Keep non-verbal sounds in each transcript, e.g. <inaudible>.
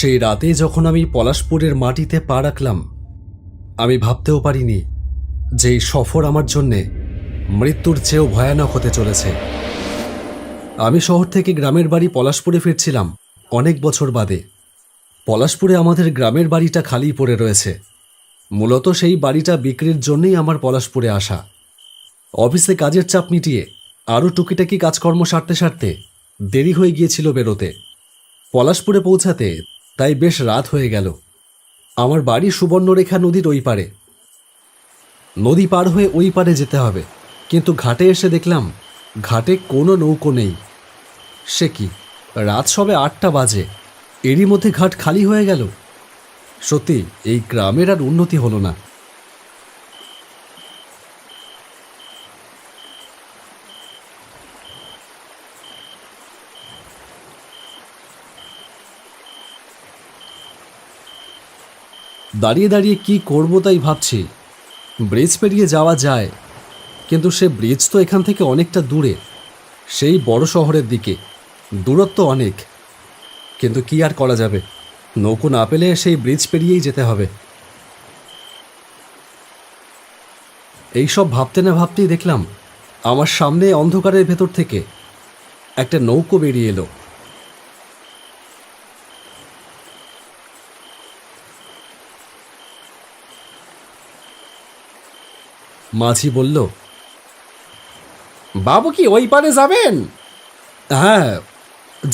সেই রাতে যখন আমি পলাশপুরের মাটিতে পা রাখলাম, আমি ভাবতেও পারিনি যে এই সফর আমার জন্যে মৃত্যুর চেয়েও ভয়ানক হতে চলেছে। আমি শহর থেকে গ্রামের বাড়ি পলাশপুরে ফিরছিলাম অনেক বছর বাদে। পলাশপুরে আমাদের গ্রামের বাড়িটা খালি পড়ে রয়েছে। মূলত সেই বাড়িটা বিক্রির জন্যই আমার পলাশপুরে আসা। অফিসে কাজের চাপ মিটিয়ে আরও টুকিটাকি কাজকর্ম সারতে সারতে দেরি হয়ে গিয়েছিল বেরোতে। পলাশপুরে পৌঁছাতে তাই বেশ রাত হয়ে গেল। আমার বাড়ি সুবর্ণরেখা নদীর ওই পারে নদী পার হয়ে ওই পারে যেতে হবে। কিন্তু ঘাটে এসে দেখলাম, ঘাটে কোনো নৌকো নেই। সে কি, রাত সবে আটটা বাজে। এরই মধ্যে ঘাট খালি হয়ে গেল। সত্যি, এই গ্রামের আর উন্নতি হলো না। দাঁড়িয়ে দাঁড়িয়ে কি করব তাই ভাবছি। ব্রিজ পেরিয়ে যাওয়া যায়। কিন্তু সে ব্রিজ তো এখান থেকে অনেকটা দূরে। সেই বড় শহরের দিকে। দূরত্ব অনেক। কিন্তু কি আর করা যাবে? নৌকো না পেলে সেই ব্রিজ পেরিয়েই যেতে হবে। এইসব ভাবতে না ভাবতেই দেখলাম, আমার সামনে অন্ধকারের ভেতর থেকে একটা নৌকো বেরিয়ে এলো। মাঝি বলল, বাবু কি ওই পারে যাবেন? হ্যাঁ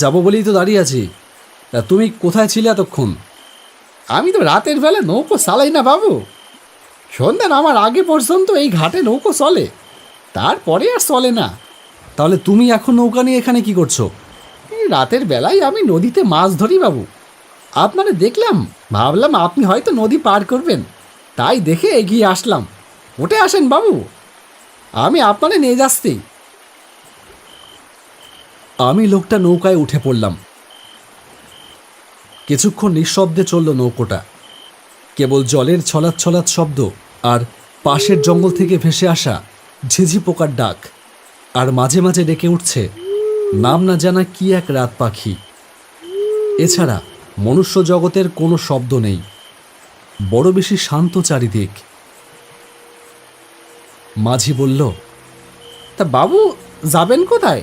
যাব বলেই তো দাঁড়িয়ে আছি। তা তুমি কোথায় ছিলে এতক্ষণ? আমি তো রাতের বেলা নৌকো চালাই না, বাবু। সন্ধ্যা আমার আগে পর্যন্ত এই ঘাটে নৌকো চলে, তারপরে আর চলে না। তাহলে তুমি এখন নৌকা নিয়ে এখানে কি করছ? রাতের বেলায় আমি নদীতে মাছ ধরি, বাবু। আপনারে দেখলাম, ভাবলাম আপনি হয়তো নদী পার করবেন। তাই দেখে এগিয়ে আসলাম। উঠে আসেন বাবু। আমি আপনারে নিয়ে যাচ্ছি। আমি লোকটা নৌকায় উঠে পড়লাম। কিছুক্ষণ নিঃশব্দে চলল নৌকোটা। কেবল জলের ছলাৎ ছলাৎ শব্দ আর পাশের জঙ্গল থেকে ভেসে আসা ঝিঝি পোকার ডাক। আর মাঝে মাঝে ডেকে উঠছে নাম না জানা কি এক রাত পাখি। এছাড়া মনুষ্য জগতের কোনো শব্দ নেই। বড় বেশি শান্ত চারিদিক। মাঝি বলল, তা বাবু যাবেন কোথায়?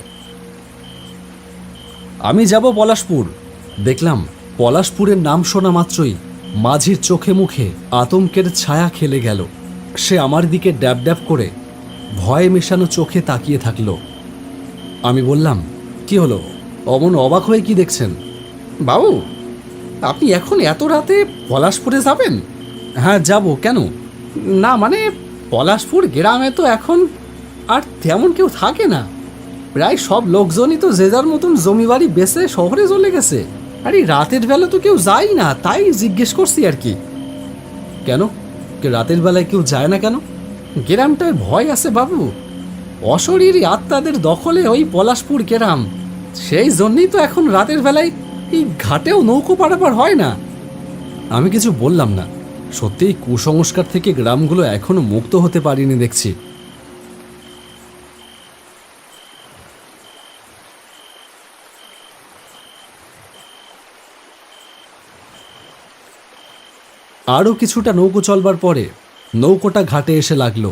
আমি যাব পলাশপুর। দেখলাম পলাশপুরের নাম শোনা মাত্রই মাঝির চোখে মুখে আতঙ্কের ছায়া খেলে গেল। সে আমার দিকে ড্যাব ড্যাব করে ভয়ে মেশানো চোখে তাকিয়ে থাকল। আমি বললাম, কি হলো? অমন অবাক হয়ে কি দেখছেন? বাবু, আপনি এখন এত রাতে পলাশপুরে যাবেন? হ্যাঁ যাব। কেন? না মানে পলাশপুর গ্রামে তো এখন আর তেমন কেউ থাকে না। প্রায় সব লোকজনই তো যে যার মতন জমি বাড়ি বেচে শহরে চলে গেছে। আর রাতের বেলা তো কেউ যায় না, তাই জিজ্ঞেস করছি আর কি। কেন? রাতের বেলায় কেউ যায় না কেন? গ্রামটায় ভয় আছে বাবু। অশরীরী আত্মাদের দখলে ওই পলাশপুর গ্রাম। সেই জন্যই তো এখন রাতের বেলায় এই ঘাটেও নৌকো পারাপার হয় না। আমি কিছু বললাম না। সত্যিই কুসংস্কার থেকে গ্রামগুলো এখনও মুক্ত হতে পারিনি দেখছি। আরও কিছুটা নৌকো চলবার পরে নৌকোটা ঘাটে এসে লাগল।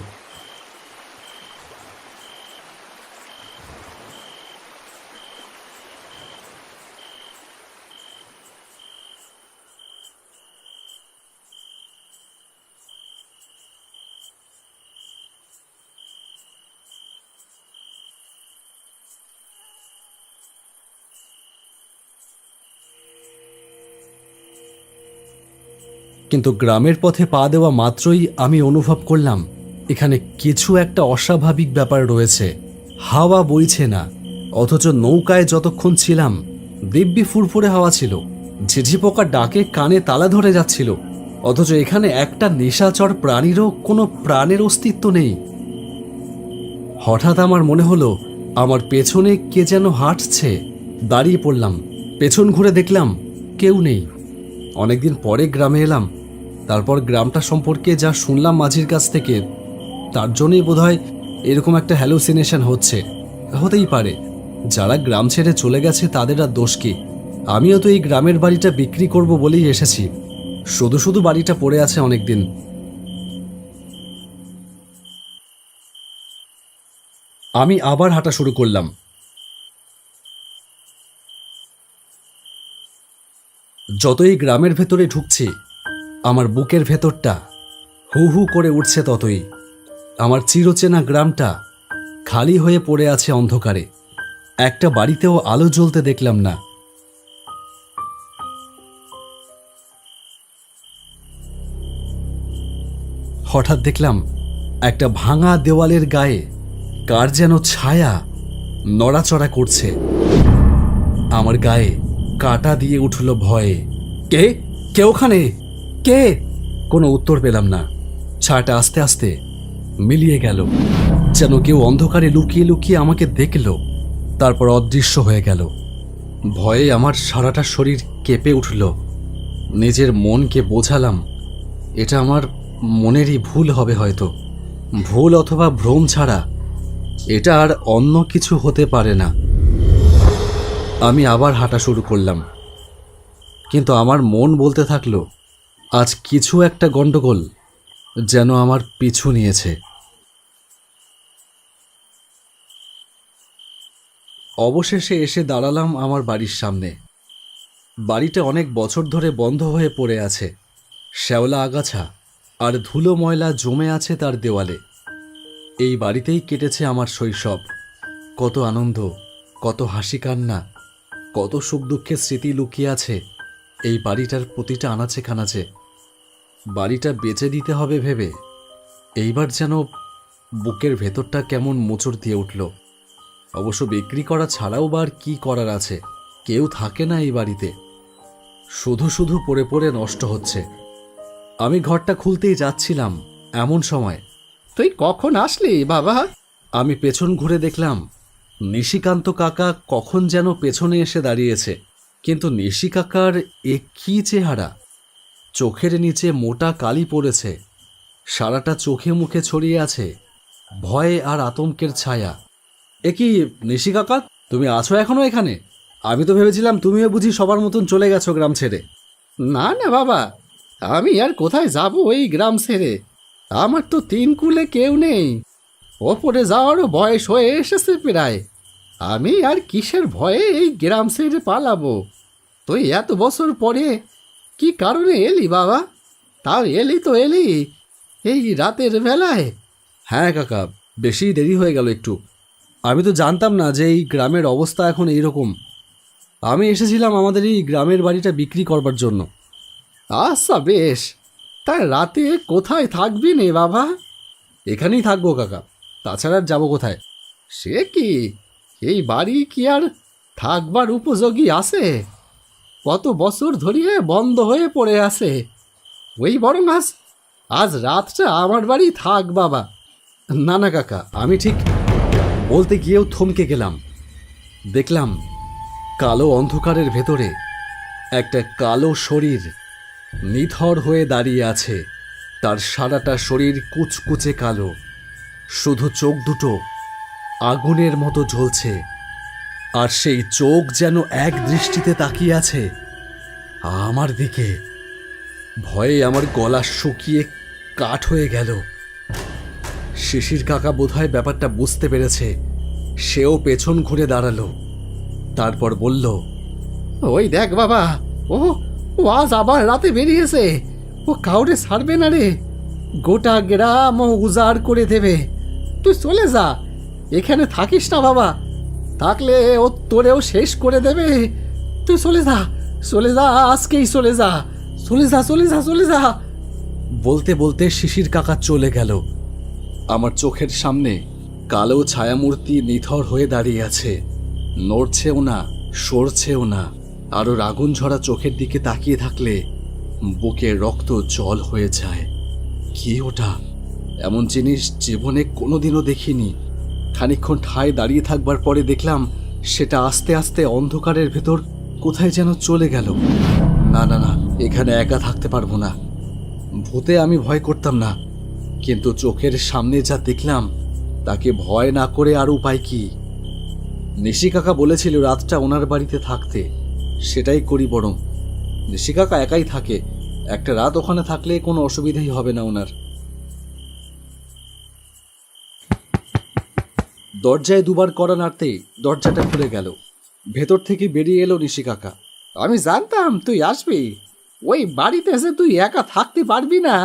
কিন্তু গ্রামের পথে পা দেওয়া মাত্রই আমি অনুভব করলাম, এখানে কিছু একটা অস্বাভাবিক ব্যাপার রয়েছে। হাওয়া বইছে না, অথচ নৌকায় যতক্ষণ ছিলাম, দিব্যি ফুরফুরে হাওয়া ছিল। ঝিঝি পোকার ডাকে কানে তালা ধরে যাচ্ছিল, অথচ এখানে একটা নেশাচর প্রাণীরও কোনো প্রাণের অস্তিত্ব নেই। হঠাৎ আমার মনে হলো, আমার পেছনে কে যেন হাঁটছে। দাঁড়িয়ে পড়লাম, পেছন ঘুরে দেখলাম, কেউ নেই। অনেকদিন পরে গ্রামে এলাম তারপর গ্রামটা সম্পর্কে যা শুনলাম মাঝির কাছ থেকে, তার জন্যই বোধহয় এরকম একটা হ্যালোসিনেশন হচ্ছে। হতেই পারে, যারা গ্রাম ছেড়ে চলে গেছে তাদের আর দোষ কি? আমিও তো এই গ্রামের বাড়িটা বিক্রি করব বলেই এসেছি। শুধু শুধু বাড়িটা পড়ে আছে অনেক দিন আমি আবার হাঁটা শুরু করলাম। যতই গ্রামের ভেতরে ঢুকছি আমার বুকের ভেতরটা হু হু করে উঠছে ততই। আমার চিরচেনা গ্রামটা খালি হয়ে পড়ে আছে অন্ধকারে। একটা বাড়িতেও আলো জ্বলতে দেখলাম না। হঠাৎ দেখলাম একটা ভাঙা দেওয়ালের গায়ে কার যেন ছায়া নড়াচড়া করছে। আমার গায়ে কাটা দিয়ে উঠল ভয়ে। কে? কে ওখানে? কে? কোনো উত্তর পেলাম না। ছায়াটা আস্তে আস্তে মিলিয়ে গেল, যেন কেউ অন্ধকারে লুকিয়ে লুকিয়ে আমাকে দেখল, তারপর অদৃশ্য হয়ে গেল। ভয়ে আমার সারাটা শরীর কেঁপে উঠল। নিজের মনকে বোঝালাম, এটা আমার মনেরই ভুল হবে হয়তো। ভুল অথবা ভ্রম ছাড়া এটা আর অন্য কিছু হতে পারে না। আমি আবার হাঁটা শুরু করলাম। কিন্তু আমার মন বলতে থাকল আজ কিছু একটা গন্ডগোল যেন আমার পিছু নিয়েছে। অবশেষে এসে দাঁড়ালাম আমার বাড়ির সামনে। বাড়িটা অনেক বছর ধরে বন্ধ হয়ে পড়ে আছে। শ্যাওলা আগাছা আর ধুলো ময়লা জমে আছে তার দেওয়ালে। এই বাড়িতেই কেটেছে আমার শৈশব। কত আনন্দ, কত হাসি কান্না, কত সুখ দুঃখের স্মৃতি লুকিয়ে আছে। এই বাড়িটার প্রতিটা আনাচে খানাচে বাড়িটা বেচে দিতে হবে ভেবে। এইবার যেন বুকের ভেতরটা কেমন মোচড় দিয়ে উঠল। অবশ্য বিক্রি করা ছাড়াও বার আর কি করার আছে? কেউ থাকে না এই বাড়িতে। শুধু শুধু পড়ে পড়ে নষ্ট হচ্ছে। আমি ঘরটা খুলতেই যাচ্ছিলাম এমন সময়। তুই কখন আসলি বাবা? আমি পেছন ঘুরে দেখলাম নিশিকান্ত কাকা কখন যেন পেছনে এসে দাঁড়িয়েছে। কিন্তু নিশি কাকার এ কী চেহারা? চোখের নিচে মোটা কালি পড়েছে। সারাটা চোখে মুখে ছড়িয়ে আছে। ভয়ে আর আতঙ্কের ছায়া। এ কি, নিশি কাকা, তুমি আছো এখনও এখানে? আমি তো ভেবেছিলাম তুমিও বুঝি সবার মতন চলে গেছো গ্রাম ছেড়ে। না না বাবা, আমি আর কোথায় যাব এই গ্রাম ছেড়ে? আমার তো তিন কুলে কেউ নেই। ওপরে যাওয়ারও বয়স হয়ে এসেছে প্রায়। আমি আর কিসের ভয়ে এই গ্রাম ছেড়ে পালাবো? তুই এত বছর পরে কি কারণে এলি বাবা? তাও এলি তো এলি। এই রাতের বেলায়। হ্যাঁ কাকা বেশি দেরি হয়ে গেল একটু। আমি তো জানতাম না যে এই গ্রামের অবস্থা এখন এইরকম। আমি এসেছিলাম আমাদের এই গ্রামের বাড়িটা বিক্রি করবার জন্য। আচ্ছা বেশ। তাই রাতে কোথায় থাকবি নে বাবা? এখানেই থাকব কাকা। তাছাড়া আর যাব কোথায়? সে কি? এই বাড়ি কি আর থাকবার উপযোগী আছে? কত বছর ধরিয়ে বন্ধ হয়ে পড়ে আছে। ওই বরং আজ আজ রাতটা আমার বাড়ি থাক বাবা। না না কাকা, আমি ঠিক বলতে গিয়েও থমকে গেলাম। দেখলাম কালো অন্ধকারের ভেতরে একটা কালো শরীর নিথর হয়ে দাঁড়িয়ে আছে। তার সারাটা শরীর কুচকুচে কালো। শুধু চোখ দুটো আগুনের মতো জ্বলছে। আর সেই চোখ যেন এক দৃষ্টিতে তাকিয়ে আছে। আমার দিকে। ভয়ে আমার গলা শুকিয়ে কাঠ হয়ে গেল। শিশির কাকা বোধহয় ব্যাপারটা বুঝতে পেরেছে। সেও পেছন ঘুরে দাঁড়াল। তারপর বলল, ওই দেখ বাবা, ও ও আজ আবার রাতে বেরিয়েছে। ও কাউরে ছাড়বে না রে। গোটা গ্রাম ও উজাড় করে দেবে। তুই চলে যা, এখানে থাকিস না বাবা। থাকলে ও তোরেও শেষ করে দেবে। তুই চলে যা। চলে যা আজকেই চলে যা চলে যা চলে যা চলে যা বলতে বলতে শিশির কাকা চলে গেল। আমার চোখের সামনে কালো ছায়ামূর্তি নিথর হয়ে দাঁড়িয়ে আছে। নড়ছেও না, সরছেও না। আরও আগুন ঝরা চোখের দিকে তাকিয়ে থাকলে বুকে রক্ত জল হয়ে যায়। কি ওটা? এমন জিনিস জীবনে কোনোদিনও দেখিনি। খানিকক্ষণ ঠায় দাঁড়িয়ে থাকবার পরে দেখলাম সেটা আস্তে আস্তে অন্ধকারের ভেতর কোথায় যেন চলে গেল। না না না, এখানে একা থাকতে পারব না। ভূতে আমি ভয় করতাম না। কিন্তু চোখের সামনে যা দেখলাম, তাকে ভয় না করে আর উপায় কি? নিশি কাকা বলেছিল রাতটা ওনার বাড়িতে থাকতে। সেটাই করি বরং। ঋষি কাকা একাই থাকে। একটা রাত ওখানে থাকলে কোনো অসুবিধাই হবে না ওনার। দরজায় দুবার করা নাড়তেই দরজাটা খুলে গেল। ভেতর থেকে বেরিয়ে এলো নিশি কাকা। আমি জানতাম তুই আসবি। ওই বাড়িতে এসে তুই একা থাকতে পারবি না,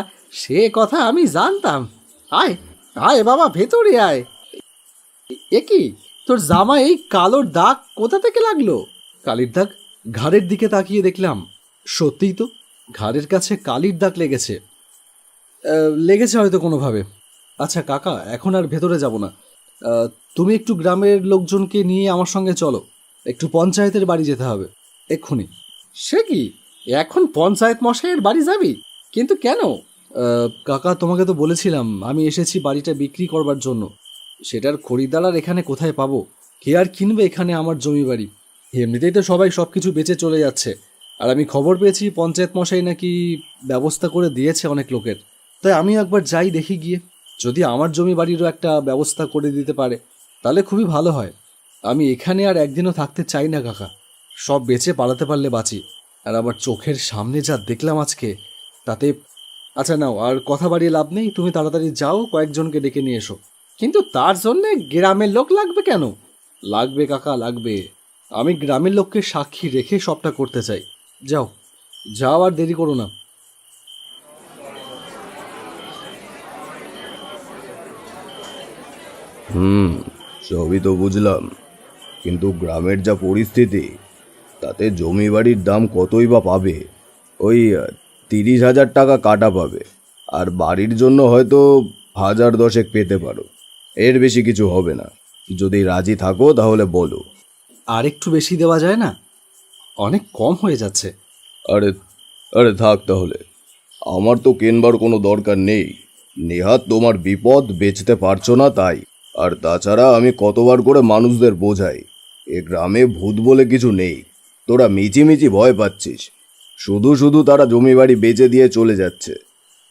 সে কথা আমি জানতাম। আয় আয় বাবা, ভেতরে আয়। এ কি? তোর জামা এই কালোর দাগ কোথা থেকে লাগল? কালির দাগ ঘাড়ের দিকে তাকিয়ে দেখলাম। সত্যিই তো, ঘাড়ের কাছে কালির দাগ লেগেছে। লেগেছে হয়তো কোনোভাবে। আচ্ছা কাকা, এখন আর ভেতরে যাব না। তুমি একটু গ্রামের লোকজনকে নিয়ে আমার সঙ্গে চলো। একটু পঞ্চায়েতের বাড়ি যেতে হবে। এক্ষুনি। সে কি? এখন পঞ্চায়েত মশাইয়ের বাড়ি যাবি? কিন্তু কেন? আহ, কাকা তোমাকে তো বলেছিলাম আমি এসেছি বাড়িটা বিক্রি করবার জন্য। সেটার খরিদ্দার আর এখানে কোথায় পাবো? কে আর কিনবে এখানে আমার জমি বাড়ি? এমনিতেই তো সবাই সব কিছু বেচে চলে যাচ্ছে। আর আমি খবর পেয়েছি পঞ্চায়েত মশাই নাকি ব্যবস্থা করে দিয়েছে অনেক লোকের। তাই আমি একবার যাই দেখি গিয়ে। যদি আমার জমি বাড়িরও একটা ব্যবস্থা করে দিতে পারে তাহলে খুবই ভালো হয়। আমি এখানে আর একদিনও থাকতে চাই না, কাকা। সব বেঁচে পালাতে পারলে বাঁচি। আর আমার চোখের সামনে যা দেখলাম আজকে, তাতে আচ্ছা নাও, আর কথা বাড়িয়ে লাভ নেই। তুমি তাড়াতাড়ি যাও, কয়েকজনকে ডেকে নিয়ে এসো। কিন্তু তার জন্যে গ্রামের লোক লাগবে কেন? লাগবে, কাকা, লাগবে। আমি গ্রামের লোককে সাক্ষী রেখে সবটা করতে চাই। যাও যাও আর দেরি করো না। হুম, সবই তো বুঝলাম। কিন্তু গ্রামের যা পরিস্থিতি তাতে জমি বাড়ির দাম কতই বা পাবে? ওই তিরিশ হাজার টাকা কাটা পাবে আর বাড়ির জন্য হয়তো হাজার দশেক পেতে পারো। এর বেশি কিছু হবে না। যদি রাজি থাকো তাহলে বলো। আর একটু বেশি দেওয়া যায় না? অনেক কম হয়ে যাচ্ছে। আরে আরে থাক তাহলে। আমার তো কেনবার কোনো দরকার নেই। নেহাত তোমার বিপদ বেচতে পারছ না তাই। আর তাছাড়া আমি কতবার করে মানুষদের বোঝাই। এ গ্রামে ভূত বলে কিছু নেই। তোরা মিচিমিচি ভয় পাচ্ছিস। শুধু শুধু তারা জমি বাড়ি বেচে দিয়ে চলে যাচ্ছে।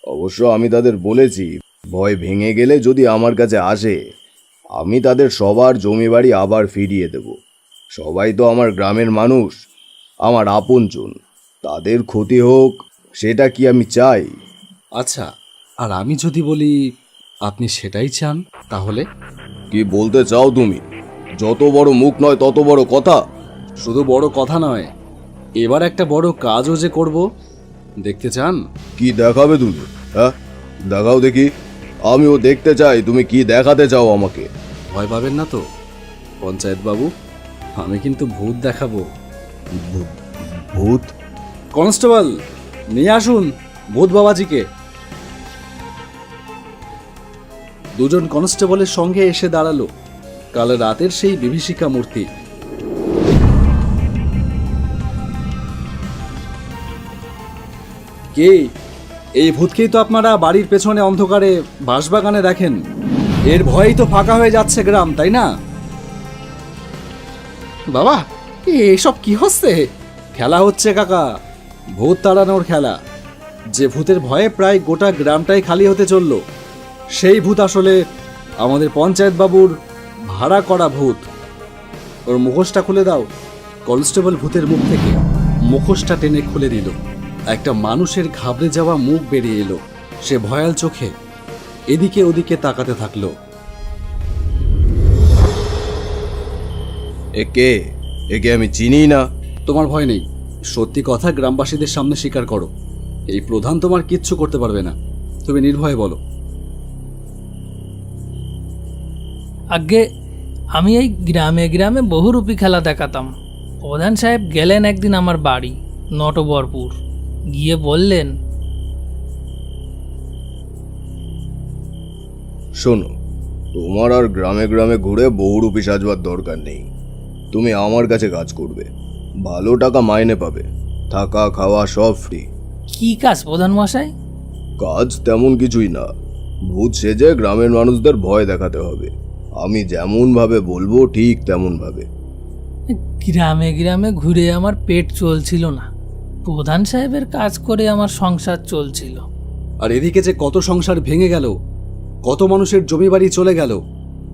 অবশ্য আমি তাদের বলেছি ভয় ভেঙে গেলে যদি আমার কাছে আসে আমি তাদের সবার জমি বাড়ি আবার ফিরিয়ে দেব। সবাই তো আমার গ্রামের মানুষ আমার আপনজন। তাদের ক্ষতি হোক সেটা কি আমি চাই? আচ্ছা আর আমি যদি বলি আপনি সেটাই চান তাহলে? কি বলতে চাও তুমি? যত বড় মুখ নয় তত বড় কথা। শুধু বড় কথা নয় এবার একটা বড় কাজও যে করব দেখতে চান? কি দেখাবে তুমি হ্যাঁ? দেখাও দেখি। আমিও দেখতে চাই তুমি কি দেখাতে চাও আমাকে? ভয় পাবেন না তো পঞ্চায়েত বাবু? আমি কিন্তু ভূত দেখাবো। ভূত? কনস্টেবল নিয়ে আসুন ভূত বাবাজিকে। দুজন কনস্টেবলের সঙ্গে এসে দাঁড়াল। কাল রাতের সেই বিভীষিকা মূর্তি। কে? এই ভূতকেই তো আপনারা বাড়ির পেছনে অন্ধকারে বাঁশবাগানে দেখেন। এর ভয়েই তো ফাঁকা হয়ে যাচ্ছে গ্রাম, তাই না? বাবা, এসব কি হচ্ছে? খেলা হচ্ছে কাকা। ভূত তাড়ানোর খেলা। যে ভূতের ভয়ে প্রায় গোটা গ্রামটাই খালি হতে চলল। সেই ভূত আসলে আমাদের পঞ্চায়েত বাবুর ভাড়া করা ভূত। ওর মুখোশটা খুলে দাও। কনস্টেবল ভূতের মুখ থেকে মুখোশটা টেনে খুলে দিল একটা মানুষের ঘাবড়ে যাওয়া মুখ বেরিয়ে এলো। সে ভয়াল চোখে এদিকে ওদিকে তাকাতে থাকল। একে একে আমি চিনি না। তোমার ভয় নেই। সত্যি কথা গ্রামবাসীদের সামনে স্বীকার করো। এই প্রধান তোমার কিচ্ছু করতে পারবে না। তুমি নির্ভয়ে বলো। আগে আমি এই গ্রামে গ্রামে বহুরূপী খেলা দেখাতাম। প্রধান সাহেব গেলেন একদিন আমার বাড়ি নটবরপুর। গিয়ে বললেন শোনো তোমার আর গ্রামে গ্রামে ঘুরে বহুরূপী সাজবার দরকার নেই। তুমি আমার কাছে কাজ করবে ভালো টাকা মাইনে পাবে থাকা খাওয়া সব ফ্রি কি কাজ প্রধান মশাই? কাজ তেমন কিছুই না ভূত সেজে গ্রামের মানুষদের ভয় দেখাতে হবে। আমি যেমন ভাবে বলব ঠিক তেমন ভাবে। গ্রামে গ্রামে ঘুরে আমার পেট চলছিল না। প্রধান সাহেবের কাজ করে আমার সংসার চলছিল। আর এদিকে যে কত সংসার ভেঙে গেল কত মানুষের জমি বাড়ি চলে গেল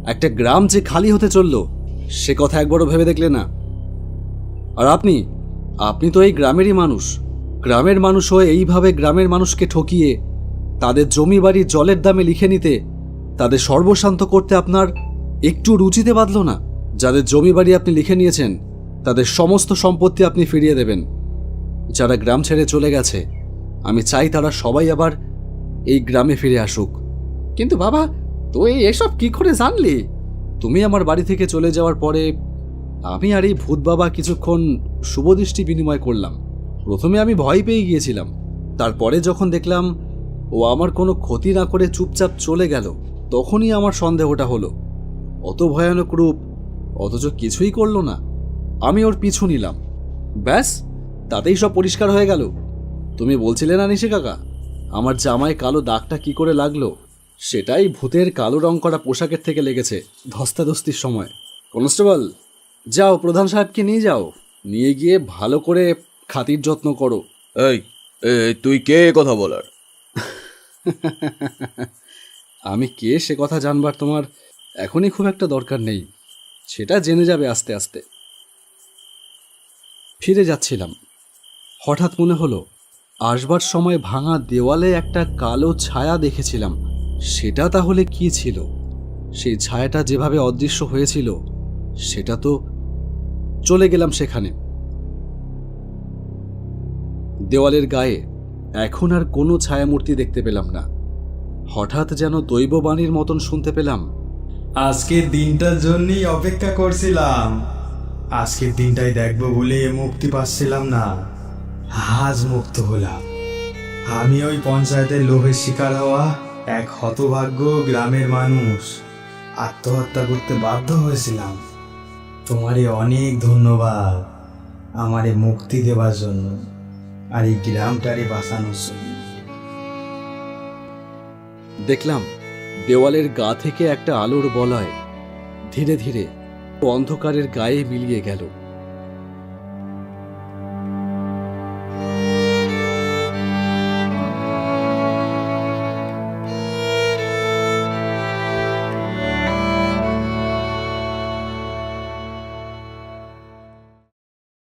একটা গ্রাম যে খালি হতে চলল সে কথা একবারও ভেবে দেখলে না। আর আপনি আপনি তো এই গ্রামেরই মানুষ। গ্রামের মানুষ হয়ে এইভাবে গ্রামের মানুষকে ঠকিয়ে তাদের জমি বাড়ি জলের দামে লিখে নিতে তাদের সর্বশান্ত করতে আপনার একটু রুচিতে বাঁধল না। যাদের জমি বাড়ি আপনি লিখে নিয়েছেন, তাদের সমস্ত সম্পত্তি আপনি ফিরিয়ে দেবেন। যারা গ্রাম ছেড়ে চলে গেছে, আমি চাই তারা সবাই আবার এই গ্রামে ফিরে আসুক। কিন্তু বাবা, তুই এসব কি করে জানলি? তুমি আমার বাড়ি থেকে চলে যাওয়ার পরে আমি আর এই ভূত বাবা কিছুক্ষণ শুভদৃষ্টি বিনিময় করলাম। প্রথমে আমি ভয় পেয়ে গিয়েছিলাম। তারপরে যখন দেখলাম ও আমার কোনো ক্ষতি না করে চুপচাপ চলে গেল, তখনই আমার সন্দেহটা হলো। অত ভয়ানক রূপ। অথচ কিছুই করল না। আমি ওর পিছু নিলাম। ব্যাস তাতেই সব পরিষ্কার হয়ে গেল। তুমি বলছিলে না নিশি কাকা আমার জামায় কালো দাগটা কি করে লাগল? সেটাই ভূতের কালো রং করা পোশাকের থেকে লেগেছে ধস্তাধস্তির সময়। কনস্টেবল যাও প্রধান সাহেবকে নিয়ে যাও। নিয়ে গিয়ে ভালো করে খাতির যত্ন করো। এই তুই কে কথা বলার? <laughs> আমি কে সে কথা জানবার তোমার এখনই খুব একটা দরকার নেই। সেটা জেনে যাবে আস্তে আস্তে। ফিরে যাচ্ছিলাম। হঠাৎ মনে হলো, আসবার সময় ভাঙা দেওয়ালে একটা কালো ছায়া দেখেছিলাম। সেটা তাহলে কি ছিল? সেই ছায়াটা যেভাবে অদৃশ্য হয়েছিল, সেটা তো চলে গেলাম সেখানে। দেওয়ালের গায়ে এখন আর কোনো ছায়ামূর্তি দেখতে পেলাম না। হঠাৎ যেন দৈববাণীর মতন শুনতে পেলাম আজকের দিনটার জন্যই অপেক্ষা করছিলাম। আজকের দিনটাই দেখব বলে মুক্তি পাচ্ছিলাম না। আজ মুক্ত হলাম। আমি ওই পঞ্চায়েতের লোভের শিকার হওয়া এক হতভাগ্য গ্রামের মানুষ। আত্মহত্যা করতে বাধ্য হয়েছিলাম। তোমারে অনেক ধন্যবাদ আমারে মুক্তি দেবার জন্য আর এই গ্রামটারে বাঁচানোর জন্য। দেখলাম দেওয়ালের গা থেকে একটা আলোর বলয় ধীরে ধীরে অন্ধকারের গায়ে মিলিয়ে গেল।